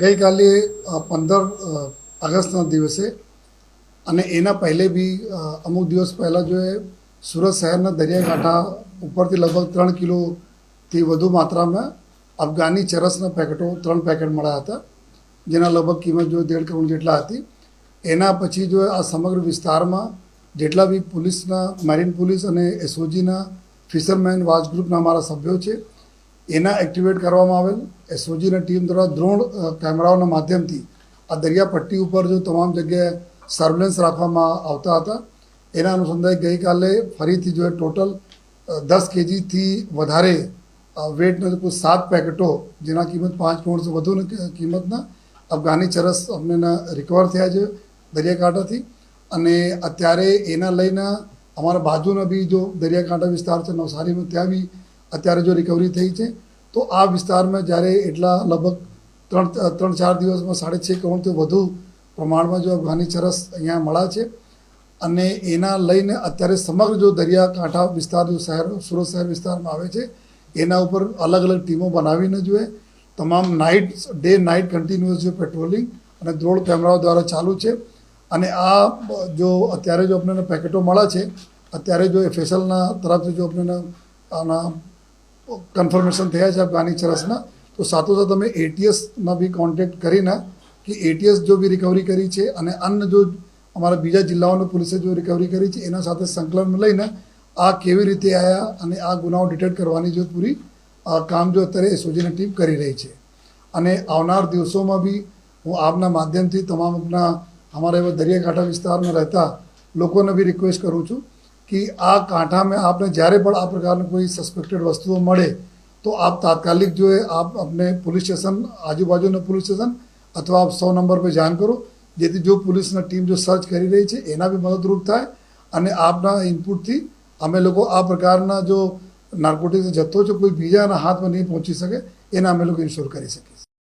ગઈકાલે પંદર ઓગસ્ટના દિવસે અને એના પહેલે બી અમુક દિવસ પહેલાં જો સુરત શહેરના દરિયાકાંઠા ઉપરથી લગભગ ત્રણ કિલોથી વધુ માત્રામાં અફઘાની ચરસના પેકેટો, ત્રણ પેકેટ મળ્યા હતા, જેના લગભગ કિંમત જો દેઢ કરોડ જેટલા હતી. એના પછી જો આ સમગ્ર વિસ્તારમાં જેટલા બી પોલીસના, મેરીન પોલીસ અને એસઓજીના ફિશરમેન વાચ ગ્રુપના અમારા સભ્યો છે એના એક્ટિવેટ કરવામાં આવેલ. એસઓજીના ટીમ દ્વારા દ્રોણ કેમેરાઓના માધ્યમથી આ દરિયા પટ્ટી ઉપર જો તમામ જગ્યાએ સર્વેલન્સ રાખવામાં આવતા હતા. એના અનુસંધાને ગઈકાલે ફરીથી જો ટોટલ દસ કેજીથી વધારે વેટના કુલ સાત પેકેટો, જેના કિંમત પાંચ કરોડથી વધુની કિંમતના, અફઘાની ચરસ અમને રિકવર થયા છે દરિયાકાંઠાથી. અને અત્યારે એના લઈને અમારા બાજુના બી જો દરિયાકાંઠા વિસ્તાર છે, નવસારીમાં, ત્યાં બી અત્યારે જો રિકવરી થઈ છે, તો આ વિસ્તારમાં જ્યારે એટલા લગભગ ત્રણ ત્રણ, ચાર દિવસમાં સાડે છ કરોડથી વધુ પ્રમાણમાં જો અફઘાની ચરસ અહીંયા મળ્યા છે. અને એના લઈને અત્યારે સમગ્ર જો દરિયાકાંઠા વિસ્તાર, જો શહેર, સુરત શહેર વિસ્તારમાં આવે છે, એના ઉપર અલગ અલગ ટીમો બનાવીને જોઈએ તમામ નાઇટ ડે નાઇટ કન્ટિન્યુઅસ જો પેટ્રોલિંગ અને દ્રોણ કેમેરાઓ દ્વારા ચાલુ છે. અને આ જો અત્યારે જો આપણને પેકેટો મળે છે, અત્યારે જો એફએસએલના તરફથી જો આપણને આના કન્ફર્મેશન થયા છે અફઘાની ચરસના, તો સાથોસાથ અમે એટીએસના બી કોન્ટેક્ટ કરીને કે એટીએસ જો બી રિકવરી કરી છે અને અન્ય જો અમારા બીજા જિલ્લાઓની પોલીસે જો રિકવરી કરી છે, એના સાથે સંકલન લઈને આ કેવી રીતે આવ્યા અને આ ગુનાઓ ડિટેક્ટ કરવાની જો પૂરી કામ જો અત્યારે એસઓજીની ટીમ કરી રહી છે. અને આવનાર દિવસોમાં બી હું આપના માધ્યમથી તમામ આપના અમારા એવા દરિયાકાંઠા વિસ્તારમાં રહેતા લોકોને બી રિક્વેસ્ટ કરું છું કે આ કાંઠામાં આપને જ્યારે પણ આ પ્રકારની કોઈ સસ્પેક્ટેડ વસ્તુઓ મળે તો આપ તાત્કાલિક જો આપ આપને પોલીસ સ્ટેશન આજુબાજુના પોલીસ સ્ટેશન અથવા આપ સો નંબર પર જાણ કરો જેથી જો પોલીસના ટીમ જો સર્ચ કરી રહી છે એના બી મદદરૂપ થાય અને આપના ઇનપુટથી અમે લોકો આ પ્રકારના જો નાર્કોટિક્સ જથ્થો છે કોઈ બીજાના હાથમાં નહીં પહોંચી શકે એને અમે લોકો ઇન્શ્યોર કરી શકીએ